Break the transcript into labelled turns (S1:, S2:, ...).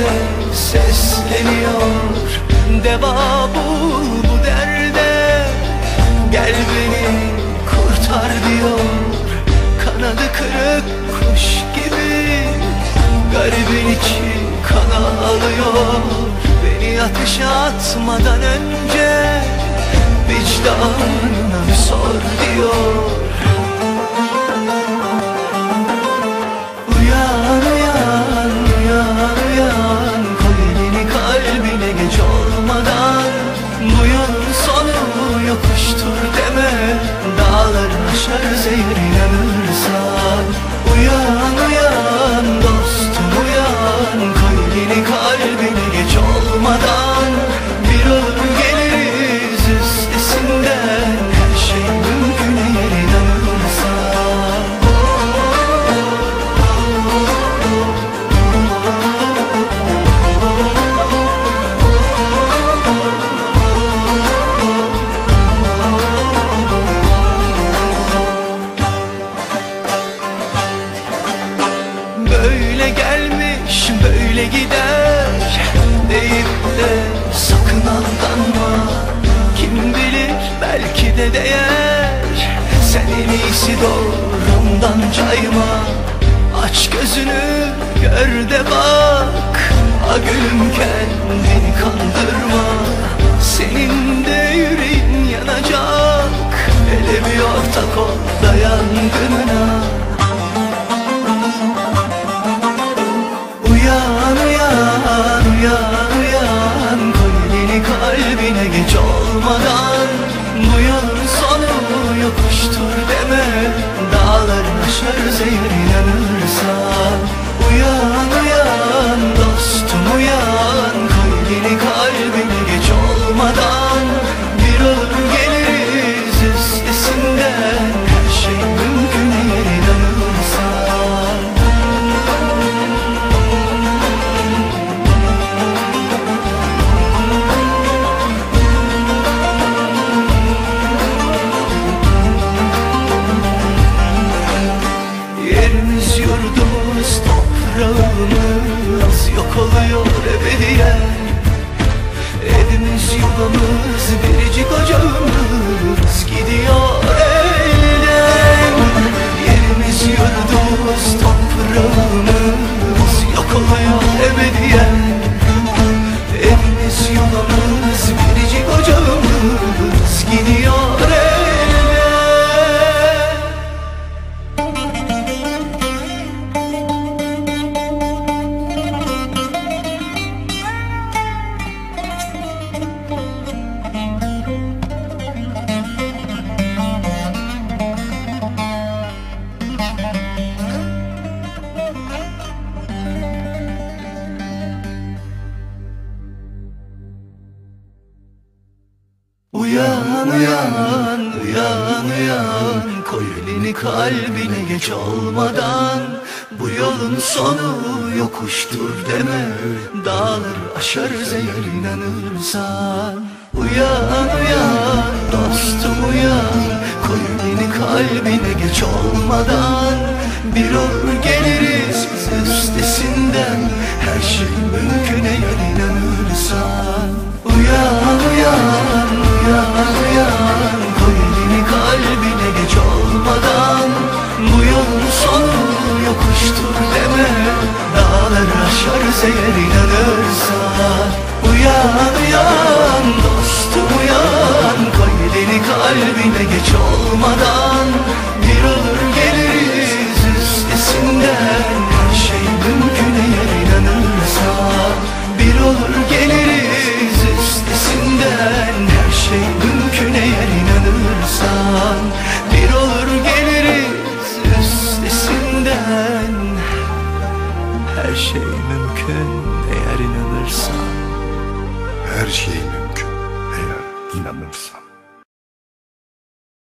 S1: bize sesleniyor. Deva bul bu derde. Gel beni kurtar diyor. Kanadı kırık kuş gibi. Garibin içi kana alıyor. Beni ateşe atmadan önce Vicdanına sor diyor böyle gider Deyip de sakın aldanma. Kim bilir belki de değer. Sen en iyisi doğrumdan cayma. Aç gözünü gör de bak. A gülüm kendini kandırma Bu yolun sonu yokuştur deme. Dağları aşarız eğer inanırsan Uyan uyan oluyor ebediyen Evimiz yuvamız biricik ocağımız Gidiyor Uyan uyan uyan uyan Koy elini kalbine geç olmadan. Bu yolun sonu yokuştur deme. Dağları aşarız eğer inanırsan. Uyan uyan dostum uyan. Koy elini kalbine geç olmadan. Bir olur geliriz üstesinden. Her şey mümkün eğer aşarız eğer inanırsan Uyan uyan dostum uyan Koy kalbine geç olmadan Her şey mümkün eğer inanırsan
S2: Her şey mümkün eğer inanırsan.